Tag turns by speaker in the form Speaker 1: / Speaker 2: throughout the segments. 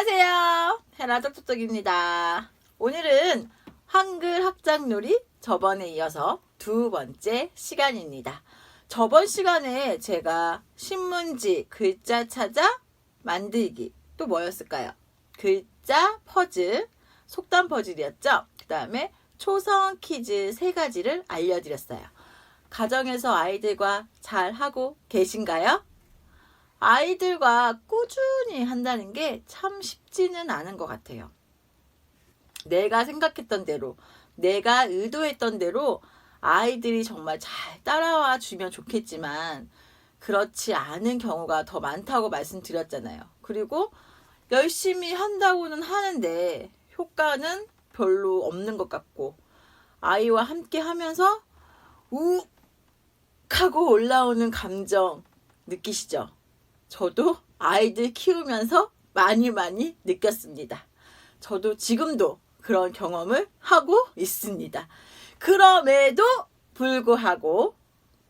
Speaker 1: 안녕하세요. 헤라 톡톡톡입니다. 오늘은 한글 학장놀이 저번에 이어서 두 번째 시간입니다. 저번 시간에 제가 신문지 글자 찾아 만들기 또 뭐였을까요? 글자 퍼즐, 속담 퍼즐이었죠? 그 다음에 초성 퀴즈 세 가지를 알려드렸어요. 가정에서 아이들과 잘 하고 계신가요? 아이들과 꾸준히 한다는 게 참 쉽지는 않은 것 같아요. 내가 생각했던 대로, 내가 의도했던 대로 아이들이 정말 잘 따라와 주면 좋겠지만, 그렇지 않은 경우가 더 많다고 말씀드렸잖아요. 그리고 열심히 한다고는 하는데, 효과는 별로 없는 것 같고, 아이와 함께 하면서, 욱! 하고 올라오는 감정 느끼시죠? 저도 아이들 키우면서 많이 많이 느꼈습니다. 저도 지금도 그런 경험을 하고 있습니다. 그럼에도 불구하고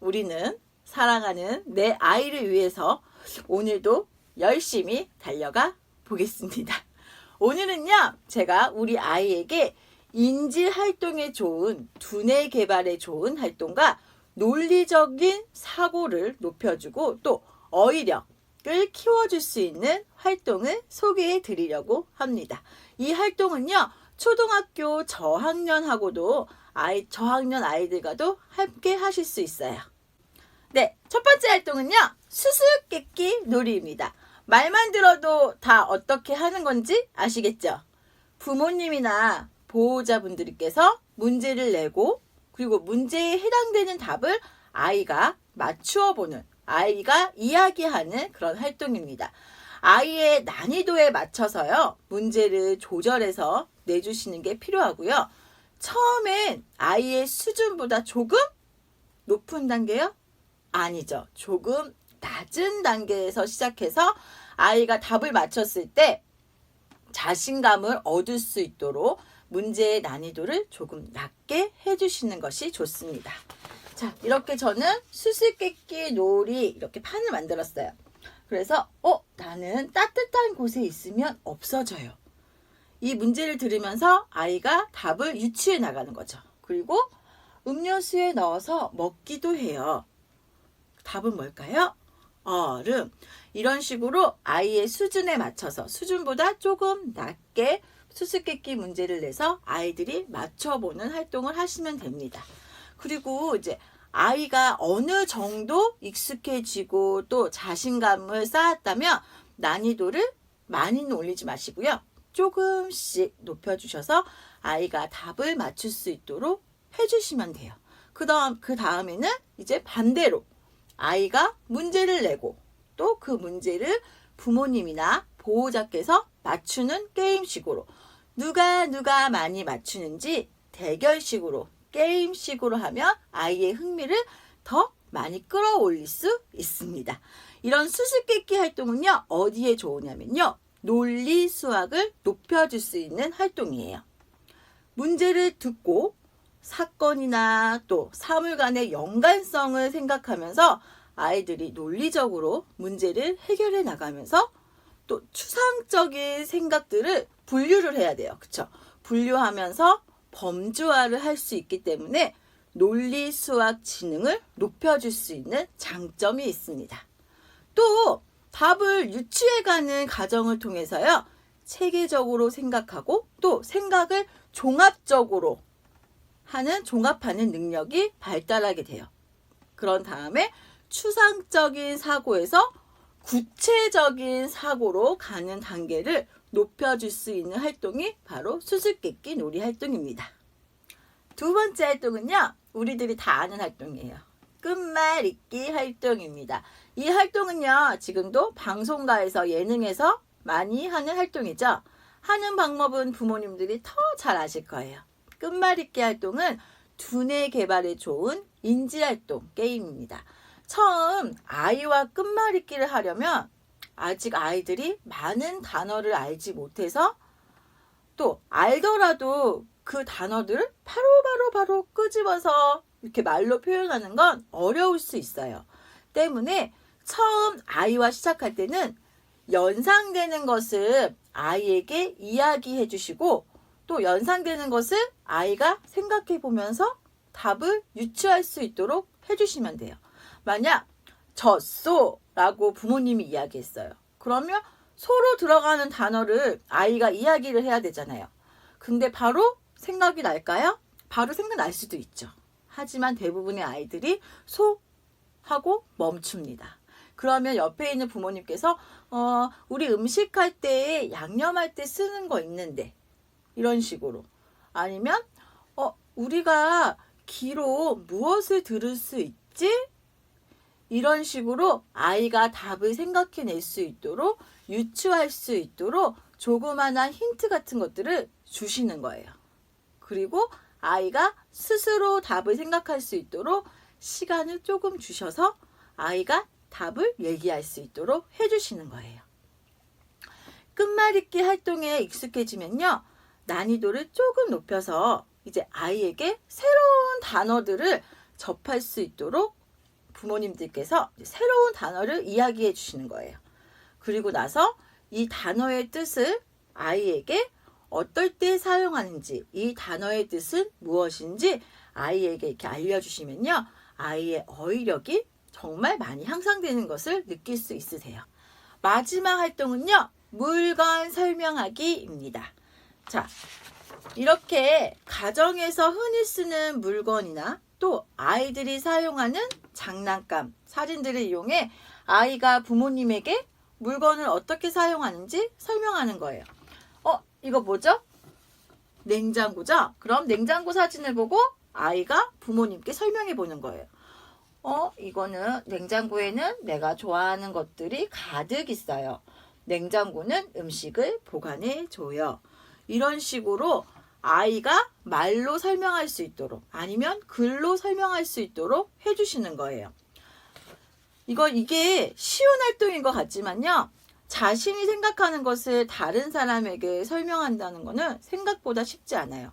Speaker 1: 우리는 사랑하는 내 아이를 위해서 오늘도 열심히 달려가 보겠습니다. 오늘은요, 제가 우리 아이에게 인지 활동에 좋은 두뇌 개발에 좋은 활동과 논리적인 사고를 높여주고 또 어휘력, 을 키워줄 수 있는 활동을 소개해 드리려고 합니다. 이 활동은요, 초등학교 저학년하고도 아이, 저학년 아이들과도 함께 하실 수 있어요. 네, 첫 번째 활동은요, 수수께끼 놀이입니다. 말만 들어도 다 어떻게 하는 건지 아시겠죠? 부모님이나 보호자분들께서 문제를 내고, 그리고 문제에 해당되는 답을 아이가 맞추어 보는 아이가 이야기하는 그런 활동입니다. 아이의 난이도에 맞춰서요, 문제를 조절해서 내주시는 게 필요하고요. 처음엔 아이의 수준보다 조금 높은 단계요? 아니죠. 조금 낮은 단계에서 시작해서 아이가 답을 맞췄을 때 자신감을 얻을 수 있도록 문제의 난이도를 조금 낮게 해주시는 것이 좋습니다. 자, 이렇게 저는 수수께끼 놀이 이렇게 판을 만들었어요. 그래서, 어, 나는 따뜻한 곳에 있으면 없어져요. 이 문제를 들으면서 아이가 답을 유추해 나가는 거죠. 그리고 음료수에 넣어서 먹기도 해요. 답은 뭘까요? 얼음. 이런 식으로 아이의 수준에 맞춰서 수준보다 조금 낮게 수수께끼 문제를 내서 아이들이 맞춰보는 활동을 하시면 됩니다. 그리고 이제 아이가 어느 정도 익숙해지고 또 자신감을 쌓았다면 난이도를 많이는 올리지 마시고요. 조금씩 높여주셔서 아이가 답을 맞출 수 있도록 해주시면 돼요. 그 다음, 그 다음에는 이제 반대로 아이가 문제를 내고 또 그 문제를 부모님이나 보호자께서 맞추는 게임식으로 누가 누가 많이 맞추는지 대결식으로 게임식으로 하면 아이의 흥미를 더 많이 끌어올릴 수 있습니다. 이런 수수께끼 활동은요, 어디에 좋으냐면요, 논리 수학을 높여줄 수 있는 활동이에요. 문제를 듣고 사건이나 또 사물 간의 연관성을 생각하면서 아이들이 논리적으로 문제를 해결해 나가면서 또 추상적인 생각들을 분류를 해야 돼요. 그쵸? 분류하면서 범주화를 할 수 있기 때문에 논리 수학 지능을 높여줄 수 있는 장점이 있습니다. 또 답을 유추해가는 과정을 통해서요. 체계적으로 생각하고 또 생각을 종합적으로 하는 종합하는 능력이 발달하게 돼요. 그런 다음에 추상적인 사고에서 구체적인 사고로 가는 단계를 높여줄 수 있는 활동이 바로 수수께끼 놀이 활동입니다. 두 번째 활동은요, 우리들이 다 아는 활동이에요. 끝말잇기 활동입니다. 이 활동은요, 지금도 방송가에서 예능에서 많이 하는 활동이죠. 하는 방법은 부모님들이 더 잘 아실 거예요. 끝말잇기 활동은 두뇌 개발에 좋은 인지 활동 게임입니다. 처음 아이와 끝말잇기를 하려면 아직 아이들이 많은 단어를 알지 못해서 또 알더라도 그 단어들을 바로 바로 바로 끄집어서 이렇게 말로 표현하는 건 어려울 수 있어요. 때문에 처음 아이와 시작할 때는 연상되는 것을 아이에게 이야기해 주시고 또 연상되는 것을 아이가 생각해 보면서 답을 유추할 수 있도록 해주시면 돼요. 만약 젖소라고 부모님이 이야기했어요. 그러면 소로 들어가는 단어를 아이가 이야기를 해야 되잖아요. 근데 바로 생각이 날까요? 바로 생각날 수도 있죠. 하지만 대부분의 아이들이 소 하고 멈춥니다. 그러면 옆에 있는 부모님께서 어, 우리 음식할 때 양념할 때 쓰는 거 있는데 이런 식으로 아니면 어, 우리가 귀로 무엇을 들을 수 있지? 이런 식으로 아이가 답을 생각해낼 수 있도록 유추할 수 있도록 조그마한 힌트 같은 것들을 주시는 거예요. 그리고 아이가 스스로 답을 생각할 수 있도록 시간을 조금 주셔서 아이가 답을 얘기할 수 있도록 해주시는 거예요. 끝말잇기 활동에 익숙해지면요. 난이도를 조금 높여서 이제 아이에게 새로운 단어들을 접할 수 있도록 부모님들께서 새로운 단어를 이야기해 주시는 거예요. 그리고 나서 이 단어의 뜻을 아이에게 어떨 때 사용하는지, 이 단어의 뜻은 무엇인지 아이에게 이렇게 알려주시면요. 아이의 어휘력이 정말 많이 향상되는 것을 느낄 수 있으세요. 마지막 활동은요. 물건 설명하기입니다. 자, 이렇게 가정에서 흔히 쓰는 물건이나 또 아이들이 사용하는 장난감, 사진들을 이용해 아이가 부모님에게 물건을 어떻게 사용하는지 설명하는 거예요. 어, 이거 뭐죠? 냉장고죠? 그럼 냉장고 사진을 보고 아이가 부모님께 설명해 보는 거예요. 어, 이거는 냉장고에는 내가 좋아하는 것들이 가득 있어요. 냉장고는 음식을 보관해 줘요. 이런 식으로 아이가 말로 설명할 수 있도록 아니면 글로 설명할 수 있도록 해주시는 거예요. 이거 이게 쉬운 활동인 것 같지만요. 자신이 생각하는 것을 다른 사람에게 설명한다는 거는 생각보다 쉽지 않아요.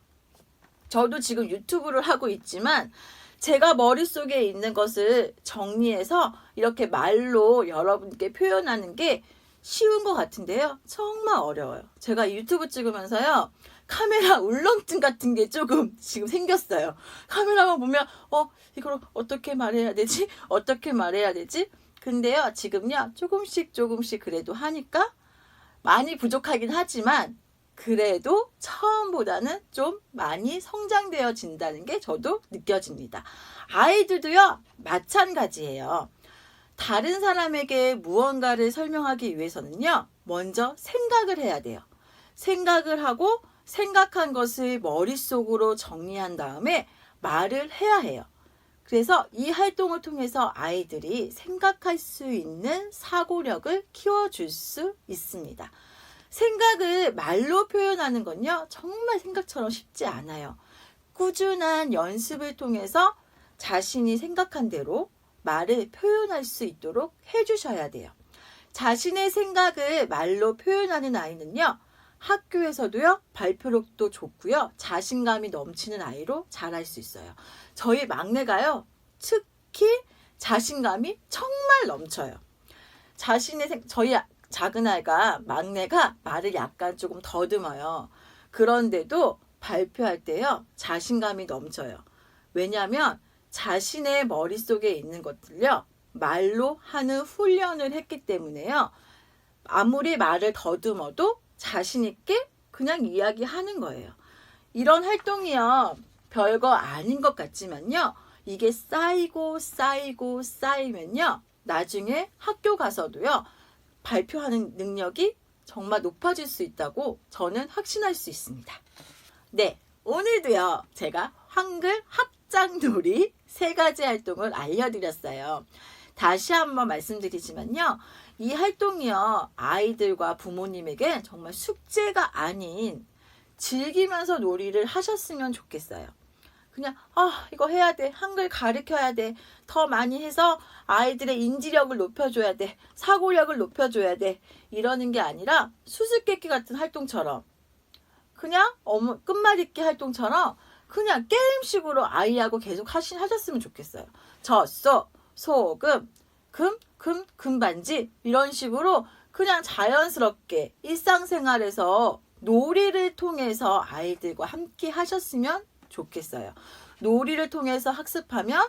Speaker 1: 저도 지금 유튜브를 하고 있지만 제가 머릿속에 있는 것을 정리해서 이렇게 말로 여러분께 표현하는 게 쉬운 것 같은데요. 정말 어려워요. 제가 유튜브 찍으면서요. 카메라 울렁증 같은 게 조금 지금 생겼어요. 카메라만 보면 어 이걸 어떻게 말해야 되지? 어떻게 말해야 되지? 근데요 지금요 조금씩 조금씩 그래도 하니까 많이 부족하긴 하지만 그래도 처음보다는 좀 많이 성장되어진다는 게 저도 느껴집니다. 아이들도요 마찬가지예요. 다른 사람에게 무언가를 설명하기 위해서는요 먼저 생각을 해야 돼요. 생각을 하고 생각한 것을 머릿속으로 정리한 다음에 말을 해야 해요. 그래서 이 활동을 통해서 아이들이 생각할 수 있는 사고력을 키워줄 수 있습니다. 생각을 말로 표현하는 건요, 정말 생각처럼 쉽지 않아요. 꾸준한 연습을 통해서 자신이 생각한 대로 말을 표현할 수 있도록 해주셔야 돼요. 자신의 생각을 말로 표현하는 아이는요, 학교에서도요, 발표력도 좋고요, 자신감이 넘치는 아이로 자랄 수 있어요. 저희 막내가요, 특히 자신감이 정말 넘쳐요. 자신의 생, 저희 작은 아이가, 막내가 말을 약간 조금 더듬어요. 그런데도 발표할 때요, 자신감이 넘쳐요. 왜냐하면 자신의 머릿속에 있는 것들요, 말로 하는 훈련을 했기 때문에요. 아무리 말을 더듬어도 자신있게 그냥 이야기하는 거예요. 이런 활동이요. 별거 아닌 것 같지만요. 이게 쌓이고 쌓이고 쌓이면요. 나중에 학교 가서도요. 발표하는 능력이 정말 높아질 수 있다고 저는 확신할 수 있습니다. 네. 오늘도요. 제가 한글 합장놀이 세 가지 활동을 알려드렸어요. 다시 한번 말씀드리지만요. 이 활동이요. 아이들과 부모님에게 정말 숙제가 아닌 즐기면서 놀이를 하셨으면 좋겠어요. 그냥 아 이거 해야 돼 한글 가르쳐야 돼 더 많이 해서 아이들의 인지력을 높여줘야 돼 사고력을 높여줘야 돼 이러는 게 아니라 수수께끼 같은 활동처럼 그냥 어머 끝말잇기 활동처럼 그냥 게임식으로 아이하고 계속 하신 하셨으면 좋겠어요. 젖소 소금 금, 금, 금반지 이런 식으로 그냥 자연스럽게 일상생활에서 놀이를 통해서 아이들과 함께 하셨으면 좋겠어요. 놀이를 통해서 학습하면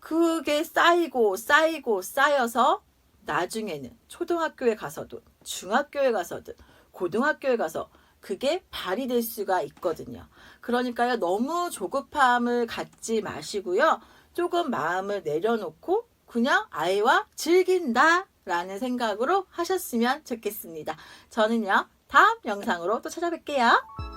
Speaker 1: 그게 쌓이고 쌓이고 쌓여서 나중에는 초등학교에 가서도 중학교에 가서든 고등학교에 가서 그게 발휘될 수가 있거든요. 그러니까요, 너무 조급함을 갖지 마시고요. 조금 마음을 내려놓고 그냥 아이와 즐긴다 라는 생각으로 하셨으면 좋겠습니다. 저는요, 다음 영상으로 또 찾아뵐게요.